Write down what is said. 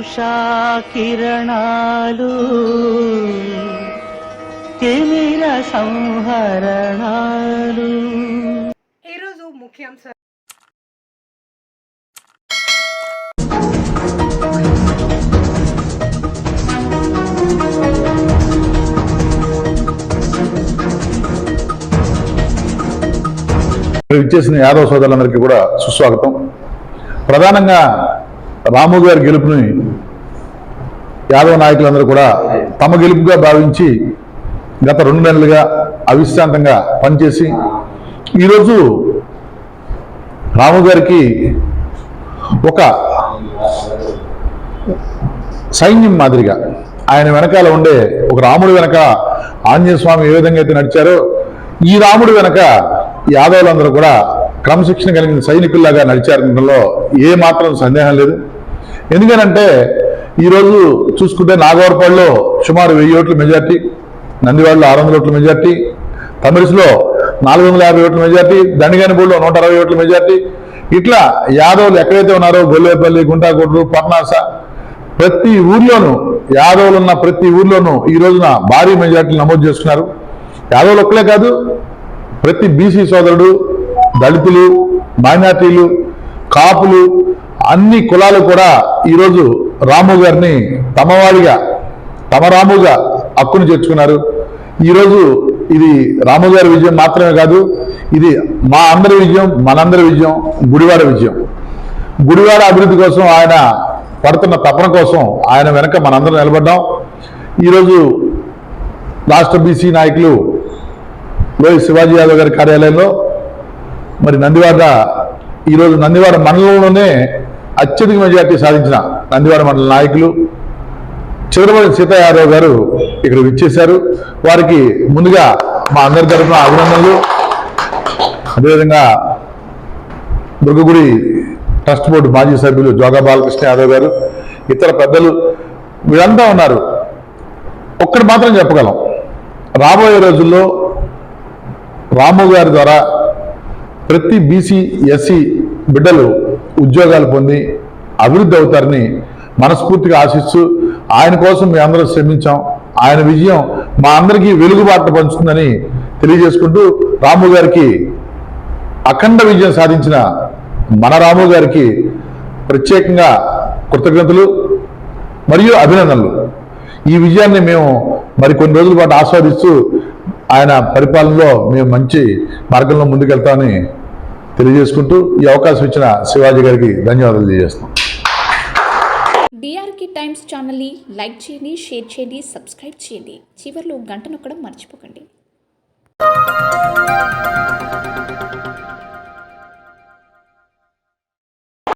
ఉషా కిరణాలు తిమిర సంహరణాలు ఈరోజు ముఖ్యాంశాలు ఇచ్చేసిన యాదవ సోదరులందరికీ కూడా సుస్వాగతం. ప్రధానంగా రాము గారి గెలుపుని యాదవ నాయకులందరూ కూడా తమ గెలుపుగా భావించి గత రెండు నెలలుగా అవిశ్రాంతంగా పనిచేసి ఈరోజు రాము గారికి ఒక సైన్యం మాదిరిగా ఆయన వెనకాల ఉండే ఒక రాముడి వెనక ఆంజనేయ స్వామి ఏ విధంగా అయితే నడిచారో ఈ రాముడి వెనక యాదవులందరూ కూడా క్రమశిక్షణ కలిగిన సైనికుల్లాగా నడిచారనడంలో ఏ మాత్రం సందేహం లేదు. ఎందుకనంటే ఈరోజు చూసుకుంటే నాగవరపాడులో సుమారు వెయ్యి ఓట్ల మెజార్టీ నందివాడలో ఆరు వందల ఓట్ల మెజార్టీ తమిళస్లో నాలుగు వందల యాభై ఓట్ల మెజార్టీ దండిగానిపూడిలో నూట అరవై ఓట్ల మెజార్టీ. ఇట్లా యాదవులు ఎక్కడైతే ఉన్నారో గొల్లేపల్లి గుంటాకోట్లు పట్నాస ప్రతి ఊర్లోనూ యాదవులు ఉన్న ప్రతి ఊర్లోనూ ఈ రోజున భారీ మెజార్టీలు నమోదు చేసుకున్నారు. యాదవులు ఒక్కలే కాదు ప్రతి బీసీ సోదరుడు దళితులు మైనార్టీలు కాపులు అన్ని కులాలు కూడా ఈరోజు రాము గారిని తమవాడిగా తమ రాముగా హక్కును చేర్చుకున్నారు. ఈరోజు ఇది రాము గారి విజయం మాత్రమే కాదు ఇది మా అందరి విజయం మనందరి విజయం గుడివాడ విజయం. గుడివాడ అభివృద్ధి కోసం ఆయన పడుతున్న తపన కోసం ఆయన వెనక మనందరం నిలబడ్డాం. ఈరోజు రాష్ట్ర బీసీ నాయకులు లోయ శివాజీ యాదవ్ గారి కార్యాలయంలో మరి నందివాడ ఈరోజు నందివాడ మండలంలోనే అత్యధిక మెజార్టీ సాధించిన నందివాడ మండల నాయకులు చివరిమడి సీతారావు యాదవ్ గారు ఇక్కడ విచ్చేశారు. వారికి ముందుగా మా అందరి తరఫున అభినందనలు. అదేవిధంగా దుర్గగుడి ట్రస్ట్ బోర్డు మాజీ సభ్యులు జోగా బాలకృష్ణ యాదవ్ గారు ఇతర పెద్దలు వీళ్ళంతా ఉన్నారు. ఒక్కటి మాత్రం చెప్పగలం. రాబోయే రోజుల్లో రాము గారి ద్వారా ప్రతి బీసీ ఎస్సీ బిడ్డలు ఉద్యోగాలు పొంది అభివృద్ధి అవుతారని మనస్ఫూర్తిగా ఆశిస్తూ ఆయన కోసం మేము అందరూ శ్రమించాం. ఆయన విజయం మా అందరికీ వెలుగుబాటు పంచుతుందని తెలియజేసుకుంటూ రాము గారికి అఖండ విజయం సాధించిన మన రాము గారికి ప్రత్యేకంగా కృతజ్ఞతలు మరియు అభినందనలు. ఈ విజయాన్ని మేము మరికొన్ని రోజుల పాటు ఆస్వాదిస్తూ ఆయన పరిపాలనలో మేము మంచి మార్గంలో ముందుకెళ్తామని తెలియజేసుకుంటూ ఈ అవకాశం ఇచ్చిన శివాజీ గారికి ధన్యవాదాలు తెలియజేస్తాం డిఆర్కి టైమ్స్ ఛానల్ని లైక్ చేయండి షేర్ చేయండి సబ్స్క్రైబ్ చేయండి. చివరిలో గంట నొక్కడం మర్చిపోకండి.